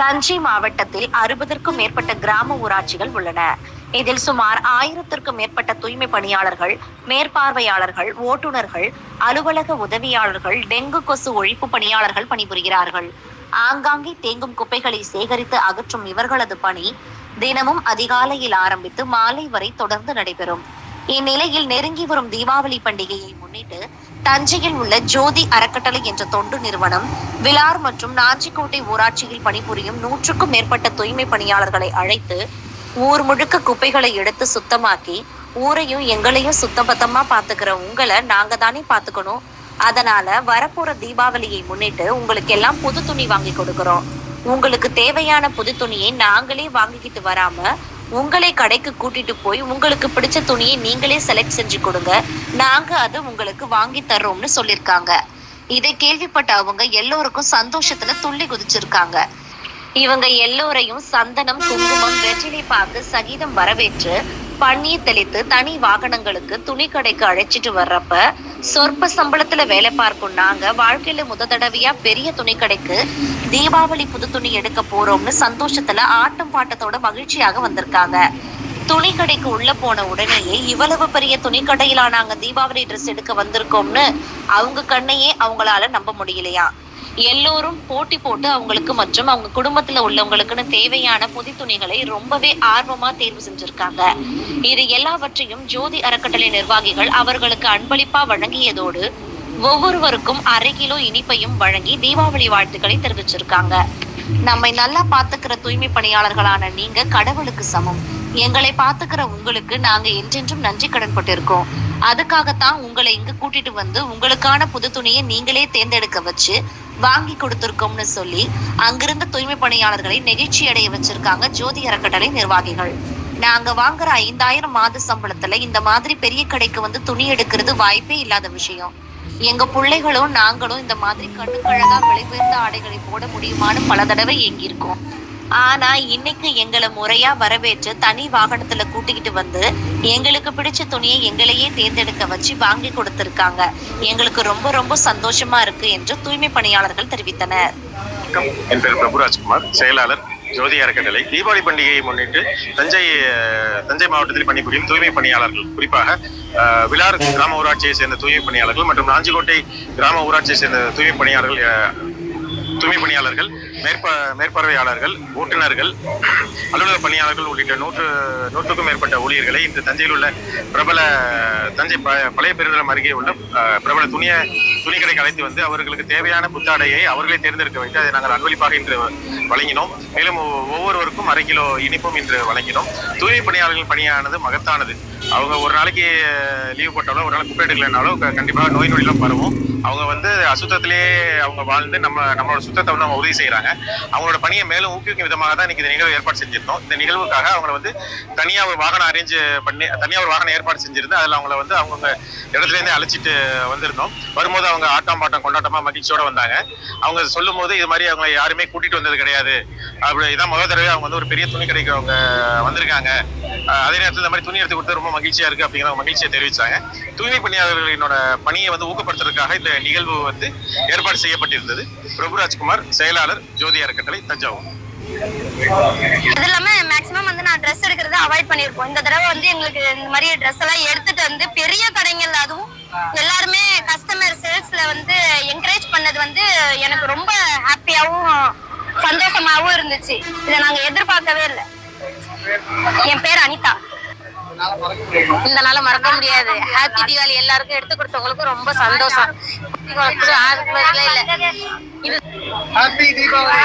தஞ்சை மாவட்டத்தில் அறுபதற்கும் மேற்பட்ட கிராம ஊராட்சிகள் உள்ளன. இதில் சுமார் ஆயிரத்திற்கும் மேற்பட்ட தூய்மை பணியாளர்கள் மேற்பார்வையாளர்கள் ஓட்டுநர்கள் அலுவலக உதவியாளர்கள் டெங்கு கொசு ஒழிப்பு பணியாளர்கள் பணிபுரிகிறார்கள். ஆங்காங்கே தேங்கும் குப்பைகளை சேகரித்து அகற்றும் இவர்களது பணி தினமும் அதிகாலையில் ஆரம்பித்து மாலை வரை தொடர்ந்து நடைபெறும். இந்நிலையில் நெருங்கி வரும் தீபாவளி பண்டிகையை முன்னிட்டு தஞ்சையில் உள்ள ஜோதி அறக்கட்டளை என்ற தொண்டு நிறுவனம் விலார் மற்றும் நாஞ்சிக்கோட்டை ஊராட்சியில் பணிபுரியும் நூற்றுக்கும் மேற்பட்ட தூய்மை பணியாளர்களை அழைத்து ஊர் முழுக்க குப்பைகளை எடுத்து சுத்தமாக்கி ஊரையும் எங்களையும் சுத்தபத்தமா பாத்துக்கிற உங்களை நாங்க தானே பாத்துக்கணும் அதனால வரப்போற தீபாவளியை முன்னிட்டு உங்களுக்கு எல்லாம் புது துணி வாங்கி கொடுக்கறோம். உங்களுக்கு தேவையான புது துணியை நாங்களே வாங்கிக்கிட்டு வராம உங்களை கடைக்கு கூட்டிட்டு போய் உங்களுக்கு பிடிச்ச துணியை நீங்களே செலக்ட் செஞ்சு கொடுங்க. நாங்க அதை உங்களுக்கு வாங்கி தர்றோம்னு சொல்லிருக்காங்க. இதை கேள்விப்பட்ட அவங்க எல்லோருக்கும் சந்தோஷத்துல துள்ளி குதிச்சிருக்காங்க. இவங்க எல்லோரையும் சந்தனம் குங்குமம் வெற்றிலை பார்த்து சகிதம் வரவேற்று பன்னீர் தெளித்து தனி வாகனங்களுக்கு துணி கடைக்கு அழைச்சிட்டு வர்றப்ப சொற்ப சம்பளத்துல வேலை பார்க்கும் நாங்க வாழ்க்கையில முத தடவையா பெரிய துணி கடைக்கு தீபாவளி புது துணி எடுக்க போறோம்னு சந்தோஷத்துல ஆட்டம் பாட்டத்தோட மகிழ்ச்சியாக வந்திருக்காங்க. துணி கடைக்கு உள்ள போன உடனேயே இவ்வளவு பெரிய துணி கடையிலா நாங்க தீபாவளி ட்ரெஸ் எடுக்க வந்திருக்கோம்னு அவங்க கண்ணையே அவங்களால நம்ப முடியலையா? எல்லோரும் போட்டி போட்டு அவங்களுக்கு மற்றும் அவங்க குடும்பத்துல உள்ளவங்களுக்குன்னு தேவையான புது துணிகளை ரொம்பவே ஆர்வமா தேர்வு செஞ்சிருக்காங்க. இது எல்லாவற்றையும் ஜோதி அறக்கட்டளை நிர்வாகிகள் அவர்களுக்கு அன்பளிப்பா வழங்கியதோடு ஒவ்வொருவருக்கும் அரை கிலோ இனிப்பையும் வழங்கி தீபாவளி வாழ்த்துக்களை தெரிவிச்சிருக்காங்க. நம்மை நல்லா பாத்துக்கிற தூய்மை பணியாளர்களான நீங்க கடவுளுக்கு சமம். எங்களை பாத்துக்கிற உங்களுக்கு நாங்க என்றென்றும் நன்றி கடன் பட்டிருக்கோம். அதுக்காகத்தான் உங்களை இங்க கூட்டிட்டு வந்து உங்களுக்கான புது துணியை நீங்களே தேர்ந்தெடுக்க வச்சு வாங்கி கொடுத்திருக்கோம்னு சொல்லி அங்கிருந்த தூய்மை பணியாளர்களை நெகிழ்ச்சி அடைய வச்சிருக்காங்க ஜோதி அறக்கட்டளை நிர்வாகிகள். நாங்க வாங்குற ஐந்தாயிரம் மாத சம்பளத்துல இந்த மாதிரி பெரிய கடைக்கு வந்து துணி எடுக்கிறது வாய்ப்பே இல்லாத விஷயம். எங்க பிள்ளைகளும் நாங்களும் இந்த மாதிரி கண்ணுக்கழகா விலை உயர்ந்த ஆடைகளை போட முடியுமான்னு பல தடவை ஏங்கியிருக்கோம். ஆனா இன்னைக்கு எங்களை முறையா வரவேற்று தனி வாகனத்துல கூட்டிக்கிட்டு வந்து எங்களுக்கு பிடிச்ச துணியை எங்களையே தேர்ந்தெடுக்க வச்சு வாங்கி கொடுத்திருக்காங்க. எங்களுக்கு ரொம்ப ரொம்ப சந்தோஷமா இருக்கு என்று தூய்மை பணியாளர்கள் தெரிவித்தனர். என் பேர் பிரபுராஜ்குமார். செயலாளர் ஜோதி அறக்கட்டளை தீபாவளி பண்டிகையை முன்னிட்டு தஞ்சை தஞ்சை மாவட்டத்தில் பணிபுரியும் தூய்மை பணியாளர்கள் குறிப்பாக விழார் கிராம ஊராட்சியை சேர்ந்த தூய்மை பணியாளர்கள் மற்றும் நாஞ்சிக்கோட்டை கிராம ஊராட்சியை சேர்ந்த தூய்மை பணியாளர்கள் தூய்மை பணியாளர்கள் மேற்ப மேற்பார்வையாளர்கள் ஓட்டுநர்கள் அலுவலக பணியாளர்கள் உள்ளிட்ட நூற்று நூற்றுக்கும் மேற்பட்ட ஊழியர்களை இன்று தஞ்சையில் உள்ள பிரபல தஞ்சை ப- பழைய பெருநிலம் அருகே உள்ள அஹ், பிரபல துணிய துணிக்கடைக்கு அழைத்து வந்து அவர்களுக்கு தேவையான புத்தாடையை அவர்களே தேர்ந்தெடுக்க வைத்து அதை நாங்கள் அன்பளிப்பாக இன்று வழங்கினோம். மேலும் ஒவ்வொ- ஒவ்வொருவருக்கும் அரை கிலோ இனிப்பும் இன்று வழங்கினோம். தூய்மை பணியாளர்கள் பணியானது மகத்தானது. அவங்க ஒரு நாளைக்கு லீவ் போட்டாலோ ஒரு நாள் குப்பை எடுக்கலைனாலோ க- கண்டிப்பாக நோய் நொடிலாம் பரவும். அவங்க வந்து அசுத்தத்திலே அவங்க வாழ்ந்து நம்ம நம்மளோட சுத்தத்தை வந்து அவங்க உறுதி செய்கிறாங்க அவங்களோட பணியை மேலும் ஊக்குவிக்கும் விதமாக தான் இன்னைக்கு இந்த நிகழ்வு ஏற்பாடு செஞ்சிருந்தோம். இந்த நிகழ்வுக்காக அவங்கள வந்து தனியாக ஒரு வாகனம் அரேஞ்ச் பண்ணி தனியாக ஒரு வாகனம் ஏற்பாடு செஞ்சிருந்து அதில் அவங்கள வந்து அவங்கவுங்க இடத்துலருந்தே அழைச்சிட்டு வந்திருந்தோம். வரும்போது அவங்க அவங்க ஆட்டம் பாட்டம் கொண்டாட்டமா மகிழ்ச்சியோட வந்தாங்க. அவங்க சொல்லும் போது இது மாதிரி அவங்க யாருமே கூட்டிட்டு வந்தது கிடையாது. அப்படி இதான் முதல் தடவை அவங்க வந்து ஒரு பெரிய துணி கடைக்கு அவங்க வந்திருக்காங்க. அதே நேரத்தில் இந்த மாதிரி துணி எடுத்து கொடுத்து ரொம்ப மகிழ்ச்சியா இருக்கு அப்படிங்கிற மகிழ்ச்சியை தெரிவிச்சாங்க. தூய்மை பணியாளர்களினோட பணியை வந்து ஊக்கப்படுத்துறதுக்காக இந்த நிகழ்வு வந்து ஏற்பாடு செய்யப்பட்டிருந்தது. பிரபுராஜ்குமார் செயலாளர் ஜோதி அறக்கட்டளை தஞ்சாவூர். அது இல்லாம மேக்ஸிமம் வந்து நான் ட்ரெஸ் எடுக்கிறத அவாய்ட் பண்ணிருப்போம். இந்த தடவை வந்து எங்களுக்கு இந்த மாதிரி ட்ரெஸ் எல்லாம் எடுத்துட்டு வந்து பெரிய கடைங்கள்ல அதுவும் எல்லாருமே கஸ்டமர் சேல்ஸ்ல வந்து என்கரேஜ் பண்ணது வந்து எனக்கு ரொம்ப ஹாப்பியாவும் சந்தோஷமாவும் இருந்துச்சு. இதை நாங்க எதிர்பார்க்கவே இல்லை. என் பேர் அனிதா. இந்த நாள மறக்க முடியாது. ஹாப்பி தீபாவளி எல்லாருக்கும் எடுத்து கொடுத்தவங்களுக்கும் ரொம்ப சந்தோஷம். இல்ல இது ஹாப்பி தீபாவளி